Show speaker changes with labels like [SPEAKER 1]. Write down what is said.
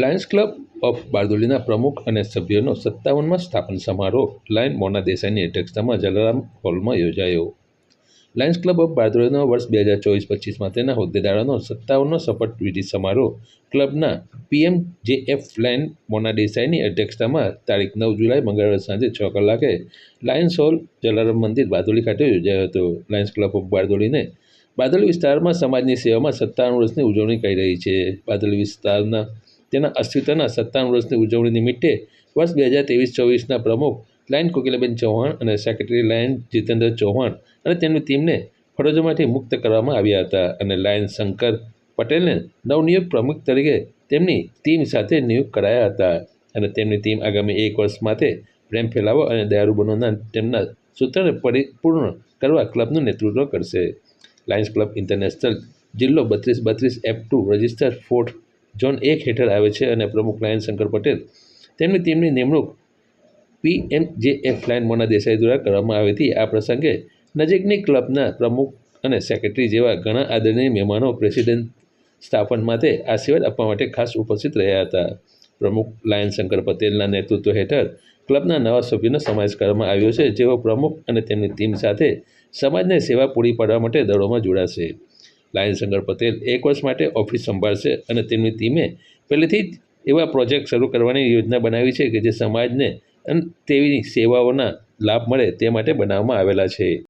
[SPEAKER 1] Lions club of બારદોલીના પ્રમુખ અને સભ્યોનો સત્તાવનમાં સ્થાપન સમારોહ લાયન મોના દેસાઈની અધ્યક્ષતામાં જલારામ હોલમાં યોજાયો. લાયન્સ ક્લબ ઓફ બારદોલીનો વર્ષ બે હજાર ચોવીસ પચીસમાં તેના હોદ્દેદારોનો સત્તાવનનો શપથવિધિ સમારોહ ક્લબના PM J F lion Mona દેસાઈની અધ્યક્ષતામાં તારીખ નવ જુલાઈ મંગળવારે સાંજે છ કલાકે લાયન્સ હોલ જલારામ મંદિર બારદોલી ખાતે યોજાયો હતો. લાયન્સ ક્લબ ઓફ બારદોલીને બાદલ વિસ્તારમાં સમાજની સેવામાં સત્તાવન વર્ષની ઉજવણી કરી રહી છે. બાદલ વિસ્તારના તેના અસ્તિત્વના સત્તાવન વર્ષની ઉજવણી નિમિત્તે વર્ષ બે હજાર ત્રેવીસ ચોવીસના પ્રમુખ લાયન કોકિલાબેન ચૌહાણ અને સેક્રેટરી લાયન જીતેન્દ્ર ચૌહાણ અને તેમની ટીમને ફરજોમાંથી મુક્ત કરવામાં આવ્યા હતા અને લાયન શંકર પટેલને નવનિયુક્ત પ્રમુખ તરીકે તેમની ટીમ સાથે નિયુક્ત કરાયા હતા અને તેમની ટીમ આગામી એક વર્ષ માટે પ્રેમ ફેલાવો અને દયાળુ બનવાના તેમના સૂત્રને પરિપૂર્ણ કરવા ક્લબનું નેતૃત્વ કરશે. લાયન્સ ક્લબ ઇન્ટરનેશનલ જિલ્લો બત્રીસ બત્રીસ F two register fourth zone એક હેઠળ આવે છે અને પ્રમુખ લાયન શંકર પટેલ. તેમની ટીમની નિમણૂક પીએમજેએફ લાયન મોના દેસાઈ દ્વારા કરવામાં આવી હતી. આ પ્રસંગે નજીકની ક્લબના પ્રમુખ અને સેક્રેટરી જેવા ઘણા આદરણીય મહેમાનો પ્રેસિડેન્ટ સ્થાપન માટે આશીર્વાદ આપવા માટે ખાસ ઉપસ્થિત રહ્યા હતા. પ્રમુખ લાયન શંકર પટેલના નેતૃત્વ હેઠળ ક્લબના નવા સભ્યોનો સમાવેશ કરવામાં આવ્યો છે, જેઓ પ્રમુખ અને તેમની ટીમ સાથે સમાજને સેવા પૂરી પાડવા માટે દળોમાં જોડાશે. લાયન શંકર પટેલ એક વર્ષ માટે ઓફિસ સંભાળશે અને તેમની ટીમે પહેલેથી જ એવા પ્રોજેક્ટ શરૂ કરવાની યોજના બનાવી છે કે જે સમાજને અને, તેવી સેવાઓના લાભ મળે તે માટે બનાવવામાં આવેલા છે.